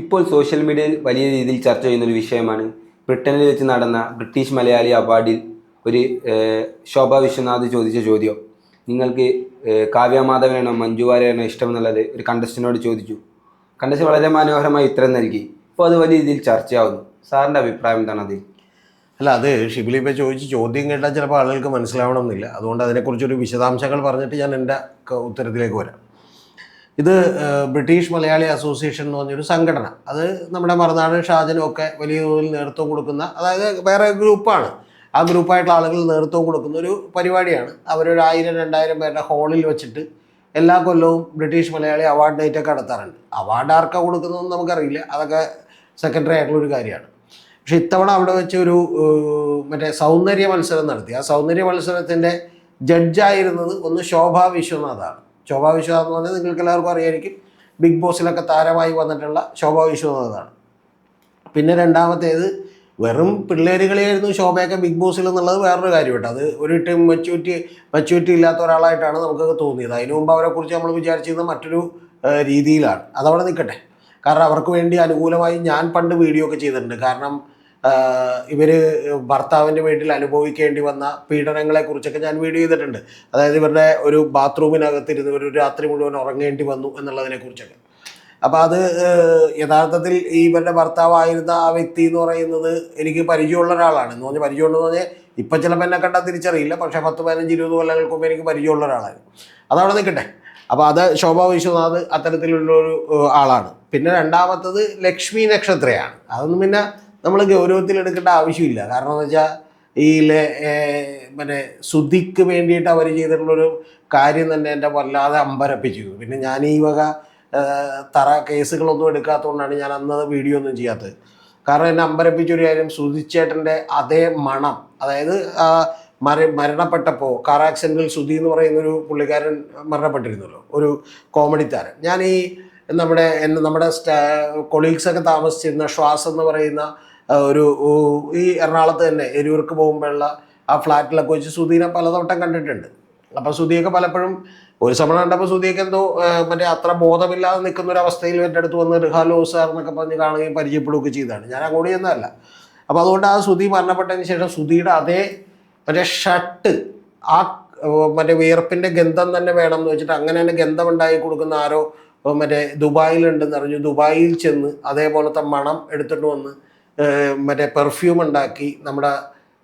ഇപ്പോൾ സോഷ്യൽ മീഡിയയിൽ വലിയ രീതിയിൽ ചർച്ച ചെയ്യുന്ന ഒരു വിഷയമാണ്. ബ്രിട്ടനിൽ വെച്ച് നടന്ന ബ്രിട്ടീഷ് മലയാളി അവാർഡിൽ ഒരു ശോഭ വിശ്വനാഥ് ചോദിച്ച ചോദ്യം. നിങ്ങൾക്ക് കാവ്യമാധവനാണോ കാവ്യ മാധവനാണോ മഞ്ജു വാര്യരാണോ ഇഷ്ടം എന്നുള്ളത് ഒരു കണ്ടസ്റ്റിനോട് ചോദിച്ചു. കണ്ടസ്റ്റ് വളരെ മനോഹരമായി ഉത്തരം നൽകി. ഇപ്പോൾ അത് വലിയ രീതിയിൽ ചർച്ചയാവുന്നു. സാറിന്റെ അഭിപ്രായം എന്താണ് അതിൽ? അല്ല അത് ഷിബിലി ഇപ്പോൾ ചോദിച്ച് ചോദ്യം കേട്ടാൽ ചിലപ്പോൾ ആളുകൾക്ക് മനസ്സിലാവണമെന്നില്ല. അതുകൊണ്ട് അതിനെക്കുറിച്ചൊരു വിശദാംശങ്ങൾ പറഞ്ഞിട്ട് ഞാൻ എന്റെ ഉത്തരത്തിലേക്ക് വരാം. ഇത് ബ്രിട്ടീഷ് മലയാളി അസോസിയേഷൻ എന്ന് പറഞ്ഞൊരു സംഘടന. അത് നമ്മുടെ മറുനാട് ഷാജനും ഒക്കെ വലിയ തോതിൽ നേതൃത്വം കൊടുക്കുന്ന അതായത് വേറെ ഗ്രൂപ്പാണ്. ആ ഗ്രൂപ്പായിട്ടുള്ള ആളുകൾ നേതൃത്വം കൊടുക്കുന്ന ഒരു പരിപാടിയാണ്. അവരൊരു ആയിരം രണ്ടായിരം പേരുടെ ഹോളിൽ വെച്ചിട്ട് എല്ലാ കൊല്ലവും ബ്രിട്ടീഷ് മലയാളി അവാർഡ് നൈറ്റ് ഒക്കെ നടത്താറുണ്ട്. അവാർഡ് ആർക്കാ കൊടുക്കുന്നതെന്ന് നമുക്കറിയില്ല. അതൊക്കെ സെക്കൻഡറി ആയിട്ടുള്ള ഒരു കാര്യമാണ്. പക്ഷെ ഇത്തവണ അവിടെ വെച്ച് ഒരു മറ്റേ സൗന്ദര്യ മത്സരം നടത്തി. ആ സൗന്ദര്യ മത്സരത്തിന്റെ ജഡ്ജായിരുന്നത് ഒന്ന് ശോഭാ വിശ്വനാഥാണ്. ശോഭ വിശ്വനാഥ് എന്ന് പറഞ്ഞാൽ നിങ്ങൾക്ക് എല്ലാവർക്കും അറിയായിരിക്കും. ബിഗ് ബോസിലൊക്കെ താരമായി വന്നിട്ടുള്ള ശോഭാ വിശ്വനാഥാണ് പിന്നെ രണ്ടാമത്തേത് വെറും പിള്ളേരുകളെയായിരുന്നു ശോഭയൊക്കെ ബിഗ് ബോസിൽ എന്നുള്ളത് വേറൊരു കാര്യം കേട്ടോ അത് ഒരു ടീം മെച്യൂരിറ്റി മെച്യൂരിറ്റി ഇല്ലാത്ത ഒരാളായിട്ടാണ് നമുക്കൊക്കെ തോന്നിയത്. അതിനു മുമ്പ് അവരെക്കുറിച്ച് നമ്മൾ വിചാരിച്ചിരുന്ന മറ്റൊരു രീതിയിലാണ്. അതവിടെ നിൽക്കട്ടെ. കാരണം അവർക്ക് വേണ്ടി അനുകൂലമായി ഞാൻ പണ്ട് വീഡിയോ ഒക്കെ ചെയ്തിട്ടുണ്ട്. കാരണം ഇവർ ഭർത്താവിന്റെ വീട്ടിൽ അനുഭവിക്കേണ്ടി വന്ന പീഡനങ്ങളെ കുറിച്ചൊക്കെ ഞാൻ വീഡിയോ ചെയ്തിട്ടുണ്ട്. അതായത് ഇവരുടെ ഒരു ബാത്റൂമിനകത്തിരുന്ന് ഇവർ ഒരു രാത്രി മുഴുവൻ ഉറങ്ങേണ്ടി വന്നു എന്നുള്ളതിനെ കുറിച്ചൊക്കെ. അപ്പോൾ അത് യഥാർത്ഥത്തിൽ ഈ ഇവരുടെ ഭർത്താവായിരുന്ന ആ വ്യക്തി എന്ന് പറയുന്നത് എനിക്ക് പരിചയമുള്ള ഒരാളാണ്. എന്ന് പറഞ്ഞാൽ പരിചയമുള്ളതെന്ന് പറഞ്ഞാൽ ഇപ്പം ചിലപ്പോൾ എന്നെ കണ്ടാൽ തിരിച്ചറിയില്ല. പക്ഷേ പത്ത് പതിനഞ്ച് ഇരുപത് കൊല്ലങ്ങൾക്ക് മുമ്പ് എനിക്ക് പരിചയമുള്ള ഒരാളായിരുന്നു. അതവിടെ നിൽക്കട്ടെ. അപ്പോൾ അത് ശോഭാ വിശ്വനാഥ് അത്തരത്തിലുള്ള ഒരു ആളാണ്. പിന്നെ രണ്ടാമത്തത് ലക്ഷ്മി നക്ഷത്രയാണ്. അതൊന്നും പിന്നെ നമ്മൾ ഗൗരവത്തിൽ എടുക്കേണ്ട ആവശ്യമില്ല. കാരണം എന്ന് വെച്ചാൽ ഈ മറ്റേ ശുദ്ധിക്ക് വേണ്ടിയിട്ട് അവർ ചെയ്തിട്ടുള്ളൊരു കാര്യം തന്നെ എന്റെ വല്ലാതെ അമ്പരപ്പിച്ചു. പിന്നെ ഞാൻ ഈ വക തറ കേസുകളൊന്നും എടുക്കാത്തതുകൊണ്ടാണ് ഞാൻ അന്ന് വീഡിയോ ഒന്നും ചെയ്യാത്തത്. കാരണം എന്നെ അമ്പരപ്പിച്ചൊരു കാര്യം സുധിച്ചേട്ടന്റെ അതേ മണം അതായത് മര മരണപ്പെട്ടപ്പോൾ കാർ ആക്സിഡന്റിൽ സുധി എന്ന് പറയുന്നൊരു പുള്ളിക്കാരൻ മരണപ്പെട്ടിരുന്നല്ലോ ഒരു കോമഡി താരം ഞാൻ ഈ നമ്മുടെ നമ്മുടെ കൊളീഗ്സൊക്കെ താമസിച്ചിരുന്ന ശ്വാസ് എന്ന് പറയുന്ന ഒരു ഈ എറണാകുളത്ത് തന്നെ എരൂർക്ക് പോകുമ്പോഴുള്ള ആ ഫ്ലാറ്റിലൊക്കെ വെച്ച് സുധീനെ പലതവട്ടം കണ്ടിട്ടുണ്ട്. അപ്പോൾ സുധിയൊക്കെ പലപ്പോഴും ഒരു സമയം കണ്ടപ്പോൾ സുധിയൊക്കെ എന്തോ മറ്റേ അത്ര ബോധമില്ലാതെ നിൽക്കുന്ന ഒരു അവസ്ഥയിൽ എന്റെ അടുത്ത് വന്ന് റിഹാലോ സാർ എന്നൊക്കെ പറഞ്ഞ് കാണുകയും പരിചയപ്പെടുകയൊക്കെ ചെയ്തതാണ്. ഞാൻ അങ്ങോട്ട് ചെന്നതല്ല. അപ്പോൾ അതുകൊണ്ട് ആ സുധി മരണപ്പെട്ടതിന് ശേഷം സുധിയുടെ അതേ മറ്റേ ഷർട്ട് ആ മറ്റേ വിയർപ്പിന്റെ ഗന്ധം തന്നെ വേണം എന്ന് വെച്ചിട്ട് അങ്ങനെ തന്നെ ഗന്ധം ഉണ്ടായി കൊടുക്കുന്ന ആരോ മറ്റേ ദുബായിലുണ്ടെന്ന് അറിഞ്ഞു. ദുബായിൽ ചെന്ന് അതേപോലത്തെ മണം എടുത്തിട്ട് വന്ന് മറ്റേ പെർഫ്യൂം ഉണ്ടാക്കി നമ്മുടെ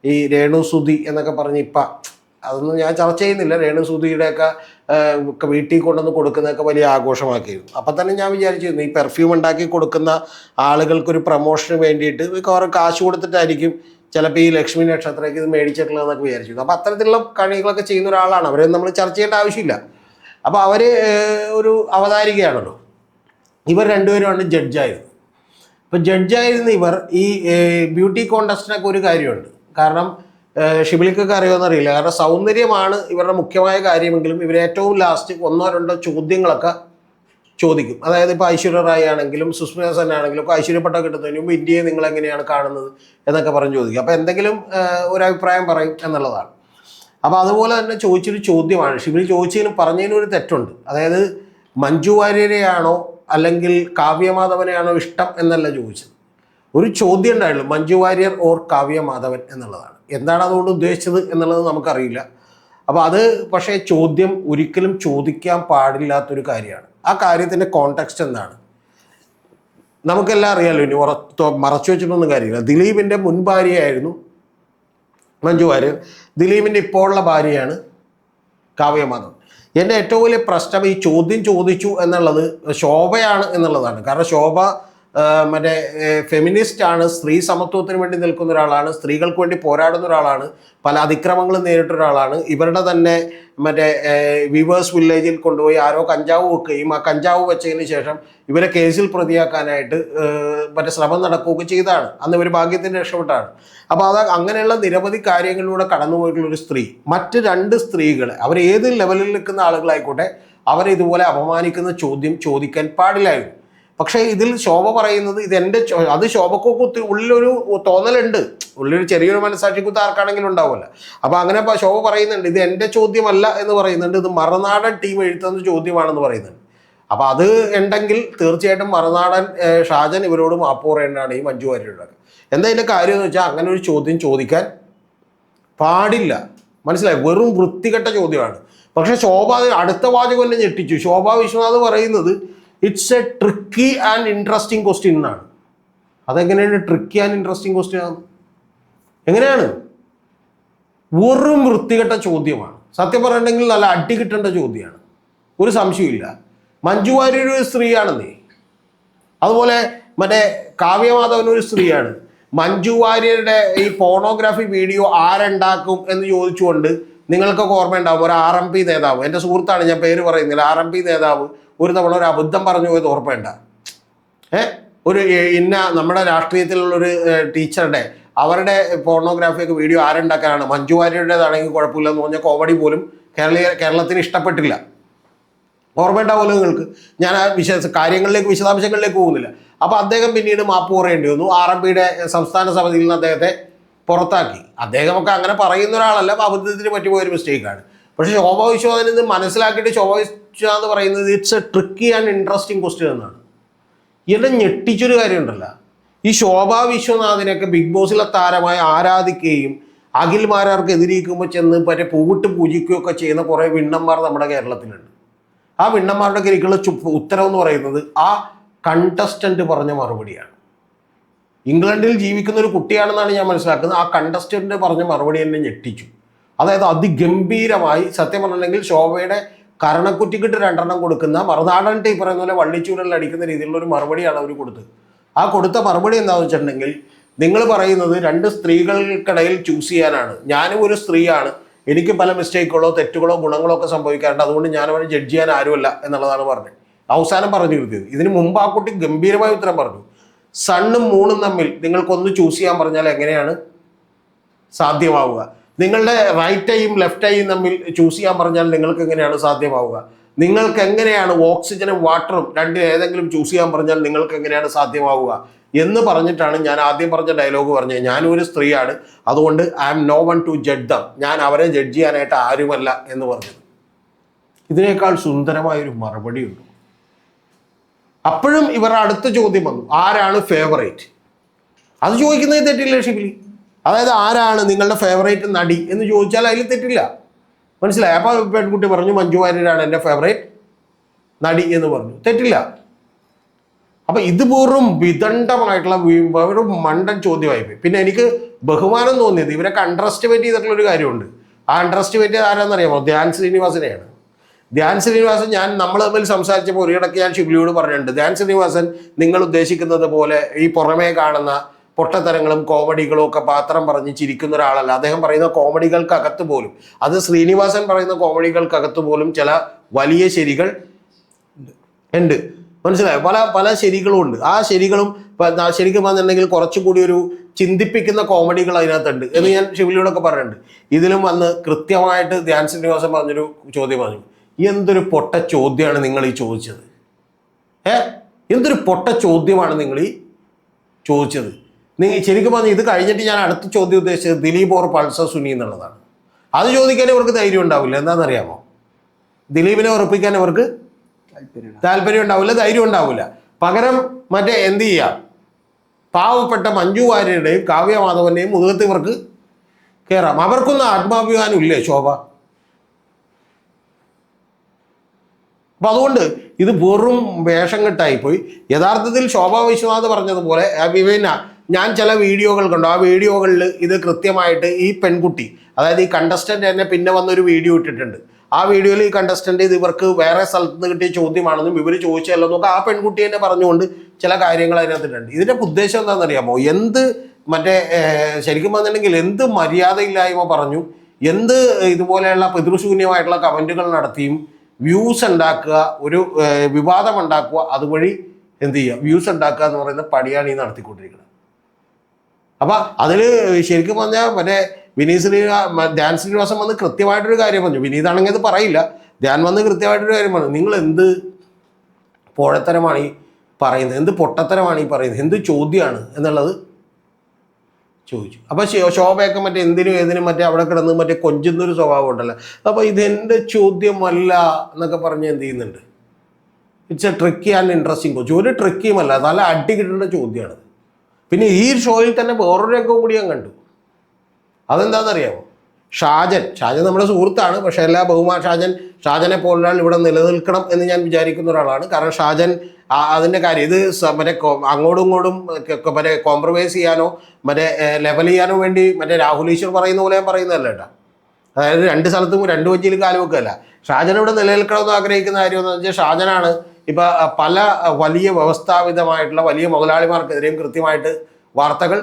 ഈ രേണു സുധി എന്നൊക്കെ പറഞ്ഞ് ഇപ്പം. അതൊന്നും ഞാൻ ചർച്ച ചെയ്യുന്നില്ല. രേണു സുധിയുടെയൊക്കെ ഏർ, ഒക്കെ വീട്ടിൽ കൊണ്ടുവന്ന് കൊടുക്കുന്നതൊക്കെ വലിയ ആഘോഷമാക്കിയിരുന്നു. അപ്പം തന്നെ ഞാൻ വിചാരിച്ചിരുന്നു ഈ പെർഫ്യൂം ഉണ്ടാക്കി കൊടുക്കുന്ന ആളുകൾക്കൊരു പ്രൊമോഷന് വേണ്ടിയിട്ട് കുറേ കാശ് കൊടുത്തിട്ടായിരിക്കും ചിലപ്പോൾ ഈ ലക്ഷ്മി നക്ഷത്രയ്ക്ക് ഇത് മേടിച്ചിട്ടുള്ളതെന്നൊക്കെ വിചാരിച്ചിരുന്നു. അപ്പോൾ അത്തരത്തിലുള്ള കണികളൊക്കെ ചെയ്യുന്ന ഒരാളാണ്. അവരെ നമ്മൾ ചർച്ച ചെയ്യേണ്ട ആവശ്യമില്ല. അപ്പോൾ അവർ ഒരു അവതാരികയാണല്ലോ. ഇവർ രണ്ടുപേരുമാണ് ജഡ്ജായിരുന്നു ഇപ്പോൾ ജഡ്ജായിരുന്ന ഇവർ ഈ ബ്യൂട്ടി കോണ്ടസ്റ്റിനൊക്കെ ഒരു കാര്യമുണ്ട്. കാരണം ഷിബിലിക്കൊക്കെ അറിയുമെന്നറിയില്ല. കാരണം സൗന്ദര്യമാണ് ഇവരുടെ മുഖ്യമായ കാര്യമെങ്കിലും ഇവർ ഏറ്റവും ലാസ്റ്റ് ഒന്നോ രണ്ടോ ചോദ്യങ്ങളൊക്കെ ചോദിക്കും. അതായത് ഇപ്പോൾ ഐശ്വര്യ റായ് ആണെങ്കിലും സുസ്മിത സെൻ ആണെങ്കിലും ഒക്കെ ഐശ്വര്യപ്പെട്ട കിട്ടുന്നതിന് മുമ്പ് ഇന്ത്യയെ നിങ്ങൾ എങ്ങനെയാണ് കാണുന്നത് എന്നൊക്കെ പറഞ്ഞ് ചോദിക്കും. അപ്പോൾ എന്തെങ്കിലും ഒരു അഭിപ്രായം പറയും എന്നുള്ളതാണ്. അപ്പോൾ അതുപോലെ തന്നെ ചോദിച്ചൊരു ചോദ്യമാണ്. ഷിബിലി ചോദിച്ചതിന് പറഞ്ഞതിന് ഒരു തെറ്റുണ്ട്. അതായത് മഞ്ജു വാര്യരെയാണോ അല്ലെങ്കിൽ കാവ്യമാധവനെയാണോ ഇഷ്ടം എന്നല്ല ചോദിച്ചത്. ഒരു ചോദ്യം ഉണ്ടായുള്ളൂ മഞ്ജു വാര്യർ ഓർ കാവ്യമാധവൻ എന്നുള്ളതാണ്. എന്താണ് അതുകൊണ്ട് ഉദ്ദേശിച്ചത് എന്നുള്ളത് നമുക്കറിയില്ല. അപ്പോൾ അത് പക്ഷേ ചോദ്യം ഒരിക്കലും ചോദിക്കാൻ പാടില്ലാത്തൊരു കാര്യമാണ്. ആ കാര്യത്തിന്റെ കോണ്ടെക്സ്റ്റ് എന്താണ്? നമുക്കെല്ലാം അറിയാമല്ലോ ഇനി ഉറത്തോ മറച്ചു വെച്ചിട്ടൊന്നും കാര്യമില്ല. ദിലീപിന്റെ മുൻ ഭാര്യയായിരുന്നു മഞ്ജു വാര്യർ. ദിലീപിന്റെ ഇപ്പോഴുള്ള ഭാര്യയാണ് കാവ്യമാധവൻ. എന്റെ ഏറ്റവും വലിയ പ്രശ്നം ഈ ചോദ്യം ചോദിച്ചു എന്നുള്ളത് ശോഭയാണ് എന്നുള്ളതാണ്. കാരണം ശോഭ മറ്റേ ഫെമിനിസ്റ്റ് ആണ് സ്ത്രീ സമത്വത്തിന് വേണ്ടി നിൽക്കുന്ന ഒരാളാണ് സ്ത്രീകൾക്ക് വേണ്ടി പോരാടുന്ന ഒരാളാണ് പല അതിക്രമങ്ങളും നേരിട്ട ഒരാളാണ്. ഇവരുടെ തന്നെ മറ്റേ വിവേഴ്സ് വില്ലേജിൽ കൊണ്ടുപോയി ആരോ കഞ്ചാവ് വെക്കുകയും ആ കഞ്ചാവ് വെച്ചതിന് ശേഷം ഇവരെ കേസിൽ പ്രതിയാക്കാനായിട്ട് മറ്റേ ശ്രമം നടക്കുകയൊക്കെ ചെയ്താണ് അന്ന് ഇവർ ഭാഗ്യത്തിന് രക്ഷപ്പെട്ടാണ്. അപ്പോൾ അത് അങ്ങനെയുള്ള നിരവധി കാര്യങ്ങളിലൂടെ കടന്നുപോയിട്ടുള്ള ഒരു സ്ത്രീ മറ്റ് രണ്ട് സ്ത്രീകൾ അവർ ഏത് ലെവലിൽ നിൽക്കുന്ന ആളുകളായിക്കോട്ടെ അവരെ ഇതുപോലെ അപമാനിക്കുന്ന ചോദ്യം ചോദിക്കാൻ പാടില്ലായിരുന്നു. പക്ഷേ ഇതിൽ ശോഭ പറയുന്നത് ഇത് എന്റെ അത് ശോഭക്കൊക്കെ ഒത്തിരി ഉള്ളിലൊരു തോന്നലുണ്ട്. ഉള്ളിലൊരു ചെറിയൊരു മനസ്സാക്ഷി കുത്ത് ആർക്കാണെങ്കിലും ഉണ്ടാവുമല്ലോ. അപ്പോൾ അങ്ങനെ ശോഭ പറയുന്നുണ്ട് ഇത് എന്റെ ചോദ്യമല്ല എന്ന് പറയുന്നുണ്ട്. ഇത് മറുനാടൻ ടീം എഴുത്തുന്ന ചോദ്യമാണെന്ന് പറയുന്നുണ്ട്. അപ്പോൾ അത് ഉണ്ടെങ്കിൽ തീർച്ചയായിട്ടും മറുനാടൻ ഷാജൻ ഇവരോട് മാപ്പ് പറയേണ്ടതാണ് ഈ മഞ്ജു വാര്യരുടെ എന്താ ഇതിന്റെ കാര്യം എന്ന് വെച്ചാൽ അങ്ങനെ ഒരു ചോദ്യം ചോദിക്കാൻ പാടില്ല. മനസ്സിലായി? വെറും വൃത്തികെട്ട ചോദ്യമാണ്. പക്ഷെ ശോഭ അടുത്ത വാചകം എന്നെ ഞെട്ടിച്ചു. ശോഭ വിശ്വനാഥ് പറയുന്നത് it's a tricky and interesting question എന്നാണ്. അതെങ്ങനെയാണ് ട്രിക്കി ആൻഡ് ഇൻട്രസ്റ്റിംഗ് ക്വസ്റ്റ്യൻ ആണ് എങ്ങനെയാണ്? വെറും വൃത്തികെട്ട ചോദ്യമാണ്. സത്യം പറഞ്ഞിട്ടുണ്ടെങ്കിൽ നല്ല അടി കിട്ടേണ്ട ചോദ്യമാണ്. ഒരു സംശയമില്ല മഞ്ജു വാര്യർ ഒരു സ്ത്രീയാണെന്നേ. അതുപോലെ മറ്റേ കാവ്യമാധവൻ ഒരു സ്ത്രീയാണ്. മഞ്ജു വാര്യരുടെ ഈ പോണോഗ്രാഫി വീഡിയോ ആരുണ്ടാക്കും എന്ന് ചോദിച്ചുകൊണ്ട് നിങ്ങൾക്കൊക്കെ ഓർമ്മയുണ്ടാവും. ഒരു ആർ എം പി നേതാവ്. എന്റെ സുഹൃത്താണ് ഞാൻ പേര് പറയുന്നില്ല. ആർ എം പി നേതാവ് ഒരു തവണ ഒരു അബദ്ധം പറഞ്ഞു പോയത് ഓർപ്പേണ്ട ഏ? ഒരു ഇന്ന നമ്മുടെ രാഷ്ട്രീയത്തിലുള്ളൊരു ടീച്ചറുടെ അവരുടെ പോർണോഗ്രാഫിയൊക്കെ വീഡിയോ ആരുണ്ടാക്കാനാണ്? മഞ്ജു വാര്യരുടേതാണെങ്കിൽ കുഴപ്പമില്ലെന്ന് പറഞ്ഞ കോമഡി പോലും കേരളീയ കേരളത്തിന് ഇഷ്ടപ്പെട്ടില്ല. ഓർമ്മയുണ്ടാവുമല്ലോ നിങ്ങൾക്ക്? ഞാൻ ആ വിശ കാര്യങ്ങളിലേക്ക് വിശദാംശങ്ങളിലേക്ക് പോകുന്നില്ല. അപ്പോൾ അദ്ദേഹം പിന്നീട് മാപ്പ് പറയേണ്ടി വന്നു. ആർ എം പിയുടെ സംസ്ഥാന സമിതിയിൽ നിന്ന് അദ്ദേഹത്തെ പുറത്താക്കി. അദ്ദേഹമൊക്കെ അങ്ങനെ പറയുന്ന ഒരാളല്ല അബദ്ധത്തിന് പറ്റിപ്പോയൊരു മിസ്റ്റേക്കാണ് പക്ഷേ ശോഭ വിശ്വനാഥൻ ഇത് മനസ്സിലാക്കിയിട്ട് ശോഭ വിശ്വനാഥ് പറയുന്നത് it's a tricky and interesting question എന്നാണ്. ഇവിടെ ഞെട്ടിച്ചൊരു കാര്യമുണ്ടല്ലോ. ഈ ശോഭാ വിശ്വനാഥിനെയൊക്കെ ബിഗ് ബോസിലെ താരമായി ആരാധിക്കുകയും അഖിൽ മാരാർക്ക് എതിരിക്കുമ്പോൾ ചെന്ന് മറ്റേ പൂവിട്ട് പൂജിക്കുകയൊക്കെ ചെയ്യുന്ന കുറേ വിണ്ണന്മാർ നമ്മുടെ കേരളത്തിലുണ്ട്. ആ വിണ്ണന്മാരുടെ കരിക്കുള്ള ഉത്തരം എന്ന് പറയുന്നത് ആ കണ്ടസ്റ്റന്റ് പറഞ്ഞ മറുപടിയാണ്. ഇംഗ്ലണ്ടിൽ ജീവിക്കുന്ന ഒരു കുട്ടിയാണെന്നാണ് ഞാൻ മനസ്സിലാക്കുന്നത്. ആ കണ്ടസ്റ്റന്റ് പറഞ്ഞ മറുപടി എന്നെ ഞെട്ടിച്ചു. അതായത് അതിഗംഭീരമായി സത്യം പറഞ്ഞിട്ടുണ്ടെങ്കിൽ ശോഭയുടെ കരണക്കുറ്റിക്കിട്ട് രണ്ടെണ്ണം കൊടുക്കുന്ന മറുനാടൻ ടീ പറയുന്ന പോലെ വള്ളിച്ചൂരലിൽ അടിക്കുന്ന രീതിയിലുള്ള ഒരു മറുപടിയാണ് അവർ കൊടുത്തത്. ആ കൊടുത്ത മറുപടി എന്താണെന്ന് വെച്ചിട്ടുണ്ടെങ്കിൽ നിങ്ങൾ പറയുന്നത് രണ്ട് സ്ത്രീകൾക്കിടയിൽ ചൂസ് ചെയ്യാനാണ്. ഞാനും ഒരു സ്ത്രീയാണ്. എനിക്ക് പല മിസ്റ്റേക്കുകളോ തെറ്റുകളോ ഗുണങ്ങളോ ഒക്കെ സംഭവിക്കാറുണ്ട്. അതുകൊണ്ട് ഞാൻ അവനെ ജഡ്ജ് ചെയ്യാൻ ആരുമല്ല എന്നുള്ളതാണ് പറഞ്ഞത്. അവസാനം പറഞ്ഞു കിട്ടിയത് ഇതിന് മുമ്പ് ആ കുട്ടി ഗംഭീരമായ ഉത്തരം പറഞ്ഞു. സണ്ണും മൂണും തമ്മിൽ നിങ്ങൾക്കൊന്ന് ചൂസ് ചെയ്യാൻ പറഞ്ഞാൽ എങ്ങനെയാണ്? സാധ്യമാവുക. നിങ്ങളുടെ റൈറ്റ് ഐയും ലെഫ്റ്റ് ഐയും തമ്മിൽ ചൂസ് ചെയ്യാൻ പറഞ്ഞാൽ നിങ്ങൾക്ക് എങ്ങനെയാണ് സാധ്യമാവുക? നിങ്ങൾക്ക് എങ്ങനെയാണ് ഓക്സിജനും വാട്ടറും രണ്ടിൽ ഏതെങ്കിലും ചൂസ് ചെയ്യാൻ പറഞ്ഞാൽ നിങ്ങൾക്ക് എങ്ങനെയാണ് സാധ്യമാവുക? എന്ന് പറഞ്ഞിട്ടാണ് ഞാൻ ആദ്യം പറഞ്ഞ ഡയലോഗ് പറഞ്ഞത്. ഞാനും ഒരു സ്ത്രീയാണ്. അതുകൊണ്ട് I am no one to judge them ഞാൻ അവരെ ജഡ്ജ് ചെയ്യാനായിട്ട് ആരുമല്ല എന്ന് പറഞ്ഞത്. ഇതിനേക്കാൾ സുന്ദരമായൊരു മറുപടിയുണ്ട് അപ്പോഴും ഇവരുടെ അടുത്ത ചോദ്യം വന്നു. ആരാണ് ഫേവറേറ്റ് അത് ചോദിക്കുന്നത് തെറ്റില്ല ഷിബിലി. അതായത് ആരാണ് നിങ്ങളുടെ ഫേവറേറ്റ് നടി എന്ന് ചോദിച്ചാൽ അതിൽ തെറ്റില്ല. മനസ്സിലായി? അപ്പോൾ പെൺകുട്ടി പറഞ്ഞു മഞ്ജു വാര്യരാണ് എന്റെ ഫേവറേറ്റ് നടി എന്ന് പറഞ്ഞു. തെറ്റില്ല. അപ്പം ഇത് വെറും വിദണ്ഡമായിട്ടുള്ള ഒരു മണ്ടൻ ചോദ്യമായി പോയി. പിന്നെ എനിക്ക് ബഹുമാനം തോന്നിയത് ഇവരെ അണ്ടർസ്റ്റിമേറ്റ് ചെയ്തിട്ടുള്ള ഒരു കാര്യമുണ്ട്. ആ അണ്ടർസ്റ്റിമേറ്റ് ചെയ്ത് ആരാന്നറിയാമോ? ധ്യാൻ ശ്രീനിവാസനെയാണ്. ധ്യാൻ ശ്രീനിവാസൻ ഞാൻ നമ്മൾ തമ്മിൽ സംസാരിച്ചപ്പോൾ ഒരിടയ്ക്ക് ഞാൻ ഷിബ്ലിയോട് പറഞ്ഞിട്ടുണ്ട്. ധ്യാൻ ശ്രീനിവാസൻ നിങ്ങൾ ഉദ്ദേശിക്കുന്നത് പോലെ ഈ പുറമേ കാണുന്ന പൊട്ടത്തരങ്ങളും കോമഡികളും ഒക്കെ പാത്രം പറഞ്ഞ് ചിരിക്കുന്ന ഒരാളല്ല. അദ്ദേഹം പറയുന്ന കോമഡികൾക്കകത്ത് പോലും അത് ശ്രീനിവാസൻ പറയുന്ന കോമഡികൾക്കകത്ത് പോലും ചില വലിയ ശരികൾ ഉണ്ട്. മനസ്സിലായോ? പല പല ശരികളും ഉണ്ട്. ആ ശരികളും ശരിക്കും പറഞ്ഞിട്ടുണ്ടെങ്കിൽ കുറച്ചുകൂടി ഒരു ചിന്തിപ്പിക്കുന്ന കോമഡികൾ അതിനകത്തുണ്ട് എന്ന് ഞാൻ ഷിബിലിയോടൊക്കെ പറഞ്ഞിട്ടുണ്ട്. ഇതിലും വന്ന് കൃത്യമായിട്ട് ധ്യാൻ ശ്രീനിവാസൻ പറഞ്ഞൊരു ചോദ്യം പറഞ്ഞു. എന്തൊരു പൊട്ട ചോദ്യമാണ് നിങ്ങൾ ഈ ചോദിച്ചത്? ഏ? എന്തൊരു പൊട്ട ചോദ്യമാണ് നിങ്ങൾ ഈ ചോദിച്ചത്? നിങ്ങൾ ശരിക്കും പറഞ്ഞു ഇത് കഴിഞ്ഞിട്ട് ഞാൻ അടുത്ത ചോദ്യം ഉദ്ദേശിച്ചത് ദിലീപ് ഓർ പൾസർ സുനി എന്നുള്ളതാണ്. അത് ചോദിക്കാൻ ഇവർക്ക് ധൈര്യം ഉണ്ടാവില്ല. എന്താണെന്നറിയാമോ? ദിലീപിനെ ഉറപ്പിക്കാൻ ഇവർക്ക് താല്പര്യമാണ് താല്പര്യം ഉണ്ടാവില്ല ധൈര്യം ഉണ്ടാവില്ല. പകരം മറ്റേ എന്ത് ചെയ്യാം? പാവപ്പെട്ട മഞ്ജു വാര്യരുടെയും കാവ്യമാധവന്റെയും മുതുകത്ത് ഇവർക്ക് കയറാം അവർക്കൊന്നും ആത്മാഭിമാനം ഇല്ലേ ശോഭ? അപ്പം അതുകൊണ്ട് ഇത് വെറും വേഷം കെട്ടായിപ്പോയി. യഥാർത്ഥത്തിൽ ശോഭ വിശ്വനാഥ് പറഞ്ഞതുപോലെ വിവേന ഞാൻ ചില വീഡിയോകൾ കണ്ടു. ആ വീഡിയോകളിൽ ഇത് കൃത്യമായിട്ട് ഈ പെൺകുട്ടി അതായത് ഈ കണ്ടസ്റ്റന്റ് തന്നെ പിന്നെ വന്നൊരു വീഡിയോ ഇട്ടിട്ടുണ്ട്. ആ വീഡിയോയിൽ ഈ കണ്ടസ്റ്റന്റ് ഇത് ഇവർക്ക് വേറെ സ്ഥലത്ത് നിന്ന് കിട്ടിയ ചോദ്യമാണെന്നും ഇവർ ചോദിച്ചതല്ലോ നോക്കുക ആ പെൺകുട്ടി തന്നെ പറഞ്ഞുകൊണ്ട് ചില കാര്യങ്ങൾ അതിനകത്തിട്ടുണ്ട്. ഇതിന്റെ ഉദ്ദേശം എന്താണെന്നറിയാമോ? എന്ത് മറ്റേ ശരിക്കും പറഞ്ഞിട്ടുണ്ടെങ്കിൽ എന്ത് മര്യാദയില്ലായ്മ പറഞ്ഞു എന്ത് ഇതുപോലെയുള്ള പിതൃശൂന്യമായിട്ടുള്ള കമന്റുകൾ നടത്തിയും വ്യൂസ് ഉണ്ടാക്കുക ഒരു വിവാദം ഉണ്ടാക്കുക അതുവഴി എന്ത് ചെയ്യുക? വ്യൂസ് ഉണ്ടാക്കുക എന്ന് പറയുന്ന പണിയാണ് ഈ നടത്തിക്കൊണ്ടിരിക്കുന്നത്. അപ്പൊ അതിൽ ശരിക്കും പറഞ്ഞാൽ മറ്റേ വിനീത് മ- ധ്യാൻ ശ്രീനിവാസൻ വന്ന് കൃത്യമായിട്ടൊരു കാര്യം പറഞ്ഞു. വിനീതാണെങ്കിൽ അത് പറയില്ല. ധ്യാൻ വന്ന് കൃത്യമായിട്ടൊരു കാര്യം പറഞ്ഞു. നിങ്ങൾ എന്ത് പോഴത്തരമാണ് ഈ പറയുന്നത്? എന്ത് പൊട്ടത്തരമാണ് ഈ പറയുന്നത്? എന്ത് ചോദ്യമാണ് എന്നുള്ളത് ചോദിച്ചു. അപ്പോൾ ശോഭയൊക്കെ മറ്റേ എന്തിനും ഏതിനും മറ്റേ അവിടെ കിടന്ന് മറ്റേ കൊഞ്ചുന്നൊരു സ്വഭാവം ഉണ്ടല്ലോ. അപ്പോൾ ഇതെന്റെ ചോദ്യമല്ല എന്നൊക്കെ പറഞ്ഞ് എന്ത് ചെയ്യുന്നുണ്ട്? It's a tricky and interesting question ഒരു ട്രിക്കിയുമല്ല നല്ല അടി കിട്ടേണ്ട ചോദ്യമാണ്. പിന്നെ ഈ ഷോയിൽ തന്നെ വേറൊരു രംഗവും കൂടി ഞാൻ കണ്ടു. അതെന്താണെന്നറിയാമോ? ഷാജൻ. ഷാജൻ നമ്മുടെ സുഹൃത്താണ്. പക്ഷേ എല്ലാ ബഹുമാൻ ഷാജൻ ഷാജനെ പോലൊരാൾ ഇവിടെ നിലനിൽക്കണം എന്ന് ഞാൻ വിചാരിക്കുന്ന ഒരാളാണ്. കാരണം ഷാജൻ അതിന്റെ കാര്യം ഇത് മറ്റേ അങ്ങോട്ടും ഇങ്ങോട്ടും മറ്റേ കോംപ്രമൈസ് ചെയ്യാനോ മറ്റേ ലെവൽ ചെയ്യാനോ വേണ്ടി മറ്റേ രാഹുൽ ഈശ്വർ പറയുന്ന പോലെ ഞാൻ പറയുന്നതല്ല കേട്ടോ. അതായത് രണ്ട് സ്ഥലത്തും രണ്ട് വഞ്ചിയിൽ വെക്കുകയല്ല. ഷാജൻ ഇവിടെ നിലനിൽക്കണമെന്ന് ആഗ്രഹിക്കുന്ന കാര്യം എന്ന് വെച്ചാൽ ഷാജനാണ് ഇപ്പൊ പല വലിയ വ്യവസ്ഥാപിതമായിട്ടുള്ള വലിയ മുതലാളിമാർക്കെതിരെയും കൃത്യമായിട്ട് വാർത്തകൾ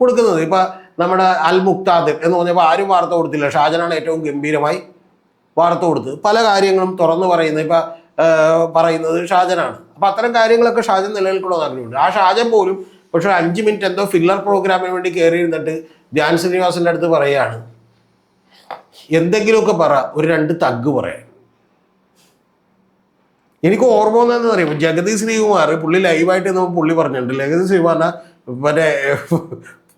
കൊടുക്കുന്നത്. ഇപ്പൊ നമ്മുടെ അൽ മുക്താദ് എന്ന് പറഞ്ഞപ്പോൾ ആരും വാർത്ത കൊടുത്തില്ല. ഷാജനാണ് ഏറ്റവും ഗംഭീരമായി വാർത്ത കൊടുത്തത്. പല കാര്യങ്ങളും തുറന്നു പറയുന്നത് ഇപ്പൊ പറയുന്നത് ഷാജനാണ്. അപ്പൊ അത്തരം കാര്യങ്ങളൊക്കെ ഷാജൻ നിലനിൽക്കണമെന്ന് ആഗ്രഹമുണ്ട്. ആ ഷാജൻ പോലും പക്ഷെ അഞ്ച് മിനിറ്റ് എന്തോ ഫില്ലർ പ്രോഗ്രാമിന് വേണ്ടി കയറി ഇരുന്നിട്ട് ധ്യാൻ ശ്രീനിവാസിന്റെ അടുത്ത് പറയാണ് എന്തെങ്കിലുമൊക്കെ പറ. ഒരു രണ്ട് തഗ് പറയാം എനിക്ക് ഓർമ്മ വന്നതെന്ന് അറിയാം? ജഗതി ശ്രീകുമാർ പുള്ളി ലൈവായിട്ട് നമ്മൾ പുള്ളി പറഞ്ഞിട്ടുണ്ട്. ജഗതി ശ്രീകുമാറിനെ മറ്റേ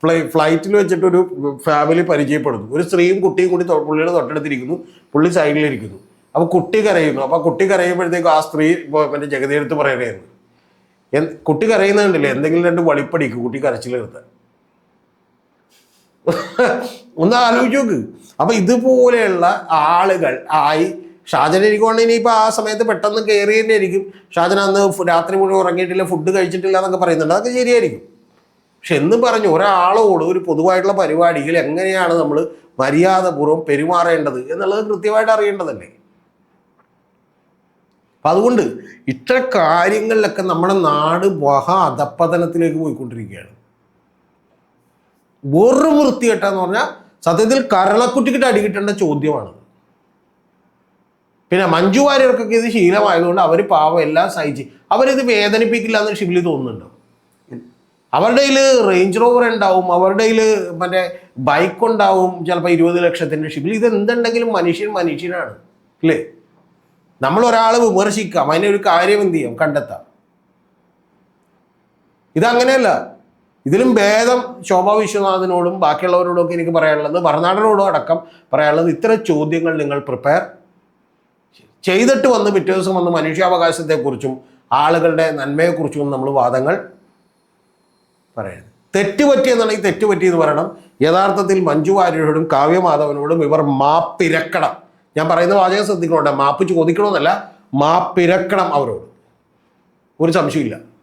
ഫ്ലൈ ഫ്ലൈറ്റിൽ വെച്ചിട്ട് ഒരു ഫാമിലി പരിചയപ്പെടുന്നു. ഒരു സ്ത്രീയും കുട്ടിയും കൂടി പുള്ളിയുടെ തൊട്ടടുത്തിരിക്കുന്നു. പുള്ളി സൈഡിലിരിക്കുന്നു അപ്പോൾ കുട്ടി കരയുന്നു. അപ്പോൾ കുട്ടി കരയുമ്പോഴത്തേക്കും ആ സ്ത്രീ മറ്റേ ജഗതി എടുത്ത് പറയുകയായിരുന്നു. എന്ത് കുട്ടി കരയുന്നുണ്ടല്ലേ എന്തെങ്കിലും രണ്ട് വളിപ്പടിക്കും കുട്ടി കരച്ചിലെടുത്ത്. ഒന്ന് ആലോചിച്ച് നോക്ക്. അപ്പൊ ഇതുപോലെയുള്ള ആളുകൾ ആയി ഷാജൻ ഇരിക്കുവാണെങ്കിൽ ഇനിയിപ്പോൾ ആ സമയത്ത് പെട്ടെന്ന് കയറി തന്നെ ആയിരിക്കും ഷാജൻ അന്ന് രാത്രി മുഴുവൻ ഉറങ്ങിയിട്ടില്ല ഫുഡ് കഴിച്ചിട്ടില്ല എന്നൊക്കെ പറയുന്നുണ്ട്. അതൊക്കെ ശരിയായിരിക്കും. പക്ഷെ എന്ന് പറഞ്ഞു ഒരാളോട് ഒരു പൊതുവായിട്ടുള്ള പരിപാടിയിൽ എങ്ങനെയാണ് നമ്മൾ മര്യാദപൂർവം പെരുമാറേണ്ടത് എന്നുള്ളത് കൃത്യമായിട്ട് അറിയേണ്ടതല്ലേ? അപ്പം അതുകൊണ്ട് ഇത്ര കാര്യങ്ങളിലൊക്കെ നമ്മുടെ നാട് മഹാ അധപ്പതനത്തിലേക്ക് പോയിക്കൊണ്ടിരിക്കുകയാണ്. വെറും വൃത്തികെട്ടെന്ന് പറഞ്ഞാൽ സത്യത്തിൽ കരളക്കുട്ടിക്കിട്ട് അടികിട്ടേണ്ട ചോദ്യമാണ്. പിന്നെ മഞ്ജു വാര്യർക്കൊക്കെ ഇത് ശീലമായതുകൊണ്ട് അവർ പാവം എല്ലാം സഹിച്ച്. അവരിത് വേദനിപ്പിക്കില്ല എന്ന് ഷിബിലി തോന്നുന്നുണ്ടോ? അവരുടെ കയ്യിൽ റേഞ്ച് റോവർ ഉണ്ടാവും അവരുടെ കയ്യിൽ മറ്റേ ബൈക്ക് ഉണ്ടാവും ചിലപ്പോൾ ഇരുപത് ലക്ഷത്തിന്റെ ഷിബിൽ ഇത് എന്തുണ്ടെങ്കിലും മനുഷ്യൻ മനുഷ്യനാണ് അല്ലേ? നമ്മൾ ഒരാളെ വിമർശിക്കാം അതിനെ ഒരു കാര്യം എന്ത് ചെയ്യാം? കണ്ടെത്താം. ഇതങ്ങനെയല്ല. ഇതിലും ഭേദം ശോഭാ വിശ്വനാഥനോടും ബാക്കിയുള്ളവരോടും ഒക്കെ എനിക്ക് പറയാനുള്ളത് ഭരണാടനോടും അടക്കം പറയാനുള്ളത് ഇത്തരം ചോദ്യങ്ങൾ നിങ്ങൾ പ്രിപ്പയർ ചെയ്തിട്ട് വന്ന് പിറ്റേ ദിവസം വന്ന് മനുഷ്യാവകാശത്തെക്കുറിച്ചും ആളുകളുടെ നന്മയെക്കുറിച്ചും നമ്മൾ വാദങ്ങൾ പറയരുത്. തെറ്റുപറ്റിയെന്നുണ്ടെങ്കിൽ പറ്റിയെന്നുണ്ടെങ്കിൽ തെറ്റ് പറ്റിയെന്ന് പറയണം. യഥാർത്ഥത്തിൽ മഞ്ജു വാര്യരോടും കാവ്യമാധവനോടും ഇവർ മാപ്പിരക്കണം. ഞാൻ പറയുന്ന വാചകം ശ്രദ്ധിക്കണോട്ടെ മാപ്പ് ചോദിക്കണമെന്നല്ല മാപ്പിരക്കണം അവരോട്. ഒരു സംശയമില്ല